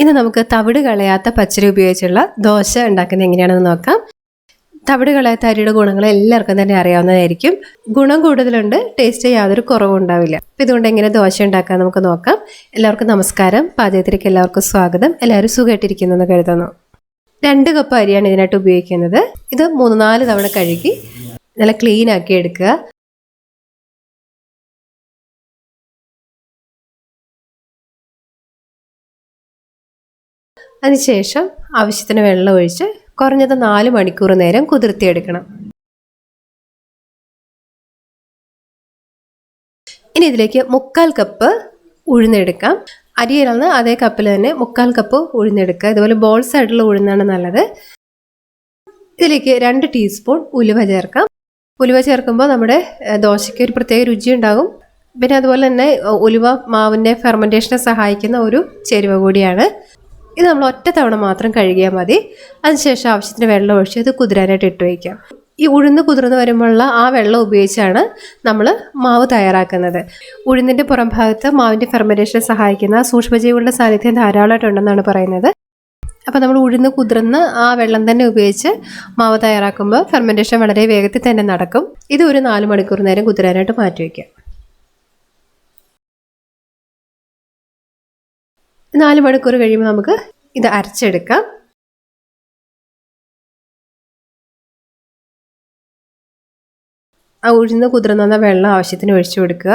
ഇന്ന് നമുക്ക് തവിട് കളയാത്ത പച്ചരി ഉപയോഗിച്ചുള്ള ദോശ ഉണ്ടാക്കുന്നത് എങ്ങനെയാണെന്ന് നോക്കാം. തവിട് കളയാത്ത അരിയുടെ ഗുണങ്ങൾ എല്ലാവർക്കും തന്നെ അറിയാവുന്നതായിരിക്കും. ഗുണം കൂടുതലുണ്ട് ടേസ്റ്റ് യാതൊരു കുറവും ഉണ്ടാവില്ല. അപ്പം ഇതുകൊണ്ട് എങ്ങനെ ദോശ ഉണ്ടാക്കാൻ നമുക്ക് നോക്കാം. എല്ലാവർക്കും നമസ്കാരം. പാചകത്തിലേക്ക് എല്ലാവർക്കും സ്വാഗതം. എല്ലാവരും സുഖമായിട്ടിരിക്കുന്നെന്ന് കരുതുന്നു. രണ്ട് കപ്പ് അരിയാണ് ഇതിനായിട്ട് ഉപയോഗിക്കുന്നത്. ഇത് മൂന്ന് നാല് തവണ കഴുകി നല്ല ക്ലീൻ ആക്കി എടുക്കുക. അതിനുശേഷം ആവശ്യത്തിന് വെള്ളം ഒഴിച്ച് കുറഞ്ഞത് നാല് മണിക്കൂർ നേരം കുതിർത്തിയെടുക്കണം. ഇനി ഇതിലേക്ക് മുക്കാൽ കപ്പ് ഉഴുന്നെടുക്കാം. അരിയിലാണ് അതേ കപ്പിൽ തന്നെ മുക്കാൽ കപ്പ് ഉഴുന്നെടുക്കുക. ഇതുപോലെ ബോൾസ് ആയിട്ടുള്ള ഉഴുന്നാണ് നല്ലത്. ഇതിലേക്ക് രണ്ട് ടീസ്പൂൺ ഉലുവ ചേർക്കാം. ഉലുവ ചേർക്കുമ്പോൾ നമ്മുടെ ദോശയ്ക്ക് ഒരു പ്രത്യേക രുചി ഉണ്ടാകും. പിന്നെ അതുപോലെ തന്നെ ഉലുവ മാവിന്റെ ഫെർമെന്റേഷനെ സഹായിക്കുന്ന ഒരു ചേരുവ കൂടിയാണ്. ഇത് നമ്മൾ ഒറ്റ തവണ മാത്രം കഴുകിയാൽ മതി. അതിനുശേഷം ആവശ്യത്തിന് വെള്ളം ഒഴിച്ച് അത് കുതിരാനായിട്ട് ഇട്ട് വയ്ക്കാം. ഈ ഉഴുന്ന് കുതിർന്ന് വരുമ്പോഴുള്ള ആ വെള്ളം ഉപയോഗിച്ചാണ് നമ്മൾ മാവ് തയ്യാറാക്കുന്നത്. ഉഴുന്നിന്റെ പുറം ഭാഗത്ത് മാവിന്റെ ഫെർമെന്റേഷനെ സഹായിക്കുന്ന സൂക്ഷ്മജീവികളുടെ സാന്നിധ്യം ധാരാളമായിട്ടുണ്ടെന്നാണ് പറയുന്നത്. അപ്പോൾ നമ്മൾ ഉഴുന്ന് കുതിർന്ന് ആ വെള്ളം തന്നെ ഉപയോഗിച്ച് മാവ് തയ്യാറാക്കുമ്പോൾ ഫെർമെന്റേഷൻ വളരെ വേഗത്തിൽ തന്നെ നടക്കും. ഇത് ഒരു നാല് മണിക്കൂർ നേരം കുതിരാനായിട്ട് മാറ്റി വയ്ക്കാം. നാല് മണിക്കൂർ കഴിയുമ്പോൾ നമുക്ക് ഇത് അരച്ചെടുക്കാം. ആ ഉഴുന്ന് കുതിർന്ന വെള്ളം ആവശ്യത്തിന് ഒഴിച്ചു കൊടുക്കുക.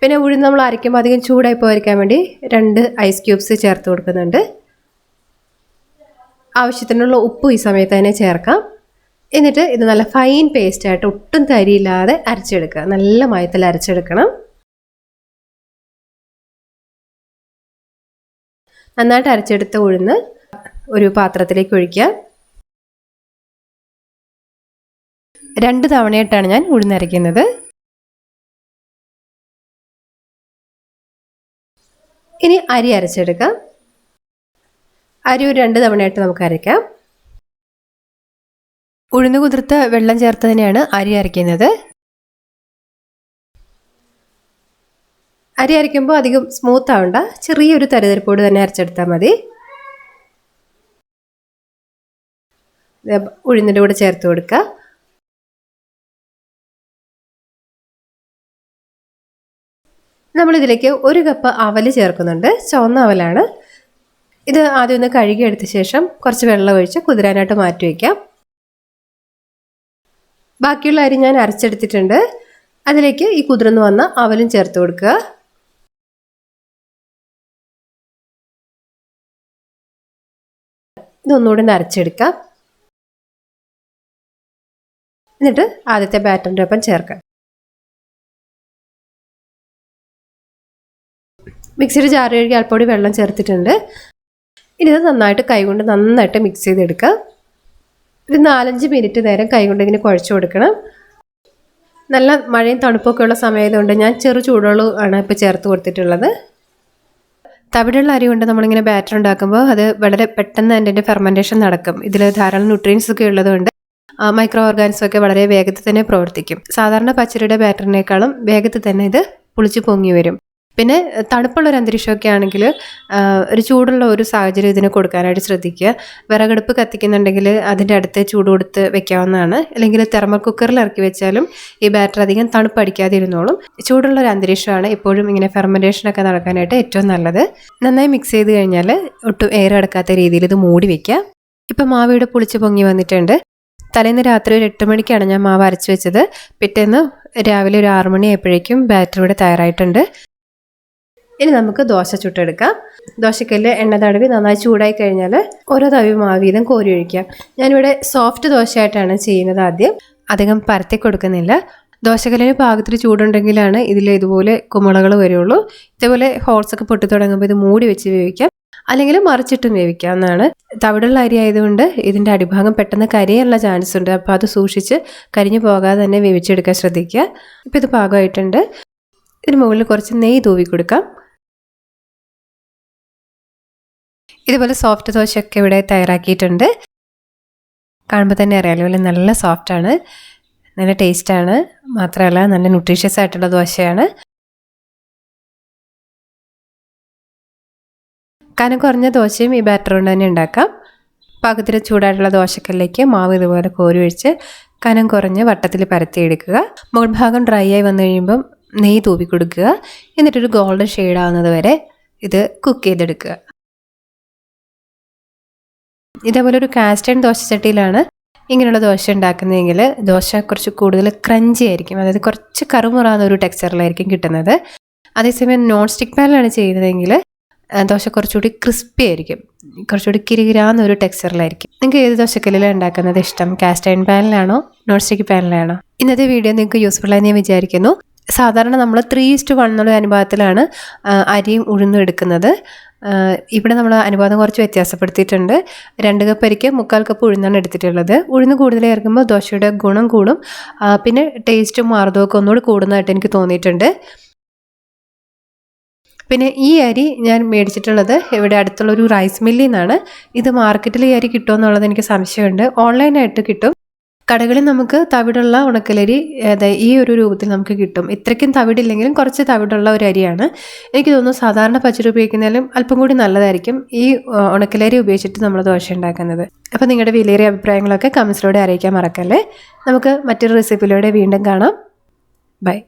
പിന്നെ ഉഴുന്ന് നമ്മൾ അരയ്ക്കുമ്പോൾ അധികം ചൂടായി പോയിരിക്കാൻ വേണ്ടി രണ്ട് ഐസ് ക്യൂബ്സ് ചേർത്ത് കൊടുക്കുന്നുണ്ട്. ആവശ്യത്തിനുള്ള ഉപ്പ് ഈ സമയത്ത് തന്നെ ചേർക്കാം. എന്നിട്ട് ഇത് നല്ല ഫൈൻ പേസ്റ്റായിട്ട് ഒട്ടും തരിയില്ലാതെ അരച്ചെടുക്കുക. നല്ല മയത്തിൽ അരച്ചെടുക്കണം. നന്നായിട്ട് അരച്ചെടുത്ത ഉഴുന്ന് ഒരു പാത്രത്തിലേക്ക് ഒഴിക്കുക. രണ്ട് തവണയായിട്ടാണ് ഞാൻ ഉഴുന്നരയ്ക്കുന്നത് ഇനി അരി അരച്ചെടുക്കാം. അരി ഒരു രണ്ട് തവണയായിട്ട് നമുക്ക് അരയ്ക്കാം. ഉഴുന്ന് കുതിർത്ത വെള്ളം ചേർത്ത് തന്നെയാണ് അരി അരയ്ക്കുന്നത്. അരി അരയ്ക്കുമ്പോൾ അധികം സ്മൂത്ത് ആവണ്ട. ചെറിയൊരു തരിതരിപ്പോട് തന്നെ അരച്ചെടുത്താൽ മതി. ഉഴുന്നിന്റെ കൂടെ ചേർത്ത് കൊടുക്കുക നമ്മളിതിലേക്ക് ഒരു കപ്പ് അവൽ ചേർക്കുന്നുണ്ട്. ചുവന്ന അവലാണ്. ഇത് ആദ്യം ഒന്ന് കഴുകിയെടുത്ത ശേഷം കുറച്ച് വെള്ളം ഒഴിച്ച് കുതിരാനായിട്ട് മാറ്റി വയ്ക്കാം ബാക്കിയുള്ള അരി ഞാൻ അരച്ചെടുത്തിട്ടുണ്ട്. അതിലേക്ക് ഈ കുതിർന്ന് വന്ന അവലും ചേർത്ത് കൊടുക്കുക. ഇതൊന്നുകൂടി നരച്ചെടുക്കാം. എന്നിട്ട് ആദ്യത്തെ ബാറ്ററിന്റെ ഒപ്പം ചേർക്കാം. മിക്സിയുടെ ജാറ് കഴുകി അല്പൊടി വെള്ളം ചേർത്തിട്ടുണ്ട്. ഇനി ഇത് നന്നായിട്ട് കൈകൊണ്ട് നന്നായിട്ട് മിക്സ് ചെയ്തെടുക്കുക ഒരു നാലഞ്ച് മിനിറ്റ് നേരം കൈകൊണ്ട് ഇങ്ങനെ കുഴച്ച് കൊടുക്കണം. നല്ല മഴയും തണുപ്പൊക്കെ ഉള്ള സമയമായതുകൊണ്ട് ഞാൻ ചെറു ചൂടുവെള്ളം ആണ് ഇപ്പോൾ ചേർത്ത് കൊടുത്തിട്ടുള്ളത്. തവിടുള്ള അരി കൊണ്ട് നമ്മളിങ്ങനെ ബാറ്റർ ഉണ്ടാക്കുമ്പോൾ അത് വളരെ പെട്ടെന്ന് അതിന്റെ ഫെർമെന്റേഷൻ നടക്കും. ഇതിൽ ധാരാളം ന്യൂട്രിയൻസ് ഒക്കെ ഉള്ളതുകൊണ്ട് മൈക്രോ ഓർഗാനിസം ഒക്കെ വളരെ വേഗത്തിൽ തന്നെ പ്രവർത്തിക്കും. സാധാരണ പച്ചരിയുടെ ബാറ്ററിനേക്കാളും വേഗത്തിൽ തന്നെ ഇത് പുളിച്ച് പൊങ്ങി വരും. പിന്നെ തണുപ്പുള്ള ഒരു അന്തരീക്ഷമൊക്കെ ആണെങ്കിൽ ഒരു ചൂടുള്ള ഒരു സാഹചര്യം ഇതിന് കൊടുക്കാനായിട്ട് ശ്രദ്ധിക്കുക. വിറകടുപ്പ് കത്തിക്കുന്നുണ്ടെങ്കിൽ അതിന്റെ അടുത്ത് ചൂട് കൊടുത്ത് വെക്കാവുന്നതാണ്. അല്ലെങ്കിൽ തെർമൽ കുക്കറിൽ ഇറക്കി വെച്ചാലും ഈ ബാറ്റർ അധികം തണുപ്പടിക്കാതെ ഇരുന്നോളും ചൂടുള്ള ഒരു അന്തരീക്ഷമാണ് ഇപ്പോഴും ഇങ്ങനെ ഫെർമെന്റേഷനൊക്കെ നടക്കാനായിട്ട് ഏറ്റവും നല്ലത്. നന്നായി മിക്സ് ചെയ്ത് കഴിഞ്ഞാൽ ഒട്ടും എയർ അടക്കാത്ത രീതിയിൽ ഇത് മൂടി വെക്കുക. ഇപ്പം മാവിയുടെ പുളിച്ച് പൊങ്ങി വന്നിട്ടുണ്ട്. തലേന്ന് രാത്രി ഒരു എട്ട് മണിക്കാണ് ഞാൻ മാവ് അരച്ച് വെച്ചത്. പിറ്റേന്ന് രാവിലെ ഒരു ആറു ആയപ്പോഴേക്കും ബാറ്റർ ഇവിടെ തയ്യാറായിട്ടുണ്ട്. ഇനി നമുക്ക് ദോശ ചുട്ടെടുക്കാം. ദോശക്കല്ല് എണ്ണ തടവി നന്നായി ചൂടായി കഴിഞ്ഞാൽ ഓരോ തവി മാവീതം വീതം കോരി ഒഴിക്കാം ഞാനിവിടെ സോഫ്റ്റ് ദോശയായിട്ടാണ് ചെയ്യുന്നത് ആദ്യം. അധികം പരത്തി കൊടുക്കുന്നില്ല. ദോശക്കല്ലിന് പാകത്തിൽ ചൂടുണ്ടെങ്കിലാണ് ഇതിൽ ഇതുപോലെ കുമളകൾ വരുള്ളൂ. ഇതേപോലെ ഹോൾസ് ഒക്കെ പൊട്ടി തുടങ്ങുമ്പോൾ ഇത് മൂടി വെച്ച് വേവിക്കാം. അല്ലെങ്കിൽ മറിച്ചിട്ടും വേവിക്കാവുന്നതാണ്. തവിടുള്ള അരി ആയതുകൊണ്ട് ഇതിന്റെ അടിഭാഗം പെട്ടെന്ന് കരിയാനുള്ള ചാൻസ് ഉണ്ട്. അപ്പോൾ അത് സൂക്ഷിച്ച് കരിഞ്ഞു പോകാതെ തന്നെ വേവിച്ചെടുക്കാൻ ശ്രദ്ധിക്കുക. ഇപ്പോൾ ഇത് പാകമായിട്ടുണ്ട്. ഇതിന് മുകളിൽ കുറച്ച് നെയ്യ് തൂവി കൊടുക്കാം ഇതുപോലെ സോഫ്റ്റ് ദോശയൊക്കെ ഇവിടെ തയ്യാറാക്കിയിട്ടുണ്ട്. കാണുമ്പോൾ തന്നെ അറിയാലോ അല്ലെ നല്ല സോഫ്റ്റാണ് നല്ല ടേസ്റ്റാണ് മാത്രമല്ല നല്ല ന്യൂട്രീഷ്യസ് ആയിട്ടുള്ള ദോശയാണ്. കനം കുറഞ്ഞ ദോശയും ഈ ബാറ്റർ കൊണ്ട് തന്നെ ഉണ്ടാക്കാം. പാകത്തിന് ചൂടായിട്ടുള്ള ദോശക്കല്ലേക്ക് മാവ് ഇതുപോലെ കോരി ഒഴിച്ച് കനം കുറഞ്ഞ് വട്ടത്തിൽ പരത്തിയെടുക്കുക മുകൾ ഭാഗം ഡ്രൈ ആയി വന്നു കഴിയുമ്പം നെയ്യ് തൂവി കൊടുക്കുക. എന്നിട്ടൊരു ഗോൾഡൻ ഷെയ്ഡ് ആവുന്നത് വരെ ഇത് കുക്ക് ചെയ്തെടുക്കുക. ഇതേപോലെ ഒരു കാസ്റ്റേൺ ദോശച്ചട്ടിയിലാണ് ഇങ്ങനെയുള്ള ദോശ ഉണ്ടാക്കുന്നതെങ്കിൽ ദോശ കുറച്ച് കൂടുതൽ ക്രഞ്ചി ആയിരിക്കും. അതായത് കുറച്ച് കറുമുറാന്ന ഒരു ടെക്സ്ചറിലായിരിക്കും കിട്ടുന്നത്. അതേസമയം നോൺ സ്റ്റിക്ക് പാനിലാണ് ചെയ്യുന്നതെങ്കിൽ ദോശ കുറച്ചുകൂടി ക്രിസ്പി ആയിരിക്കും. കുറച്ചുകൂടി കിരികിരാന്ന ഒരു ടെക്സ്ചറിലായിരിക്കും നിങ്ങൾക്ക് ഏത് ദോശക്കല്ലിലാണ് ഉണ്ടാക്കുന്നത് ഇഷ്ടം? കാസ്റ്റ് അയൺ പാനിലാണോ നോൺ സ്റ്റിക്ക് പാനിലാണോ ഇന്നത്തെ വീഡിയോ നിങ്ങൾക്ക് യൂസ്ഫുൾ ആയി ഞാൻ വിചാരിക്കുന്നു. സാധാരണ നമ്മൾ ത്രീ ഇസ്റ്റ് വൺ എന്നുള്ള അനുഭവത്തിലാണ് അരിയും ഉഴുന്നും എടുക്കുന്നത്. ഇവിടെ നമ്മൾ അനുപാതം കുറച്ച് വ്യത്യാസപ്പെടുത്തിയിട്ടുണ്ട്. രണ്ട് കപ്പ് അരിക്ക് മുക്കാൽ കപ്പ് ഉഴുന്നാണ് എടുത്തിട്ടുള്ളത്. ഉഴുന്ന് കൂടുതൽ ചേർക്കുമ്പോൾ ദോശയുടെ ഗുണം കൂടും. പിന്നെ ടേസ്റ്റും മാർദ്ദവുമൊക്കെ ഒന്നുകൂടി കൂടുന്നതായിട്ട് എനിക്ക് തോന്നിയിട്ടുണ്ട്. പിന്നെ ഈ അരി ഞാൻ മേടിച്ചിട്ടുള്ളത് ഇവിടെ അടുത്തുള്ള ഒരു റൈസ് മില്ലിൽ നിന്നാണ്. ഇത് മാർക്കറ്റിൽ ഈ അരി കിട്ടുമോ എന്നുള്ളത് എനിക്ക് സംശയമുണ്ട്. ഓൺലൈനായിട്ട് കിട്ടും. കടകളിൽ നമുക്ക് തവിടുള്ള ഉണക്കലരി ഈ ഒരു രൂപത്തിൽ നമുക്ക് കിട്ടും. ഇത്രയ്ക്കും തവിടില്ലെങ്കിലും കുറച്ച് തവിടുള്ള ഒരു അരിയാണ്. എനിക്ക് തോന്നുന്നു സാധാരണ പച്ചരി ഉപയോഗിക്കുന്നതിലും അല്പം കൂടി നല്ലതായിരിക്കും ഈ ഉണക്കലരി ഉപയോഗിച്ചിട്ട് നമ്മൾ ദോശ ഉണ്ടാക്കുന്നത്. അപ്പോൾ നിങ്ങളുടെ വിലയേറിയ അഭിപ്രായങ്ങളൊക്കെ കമൻസിലൂടെ അറിയിക്കാൻ മറക്കല്ലേ? നമുക്ക് മറ്റൊരു റെസിപ്പിയിലൂടെ വീണ്ടും കാണാം. ബൈ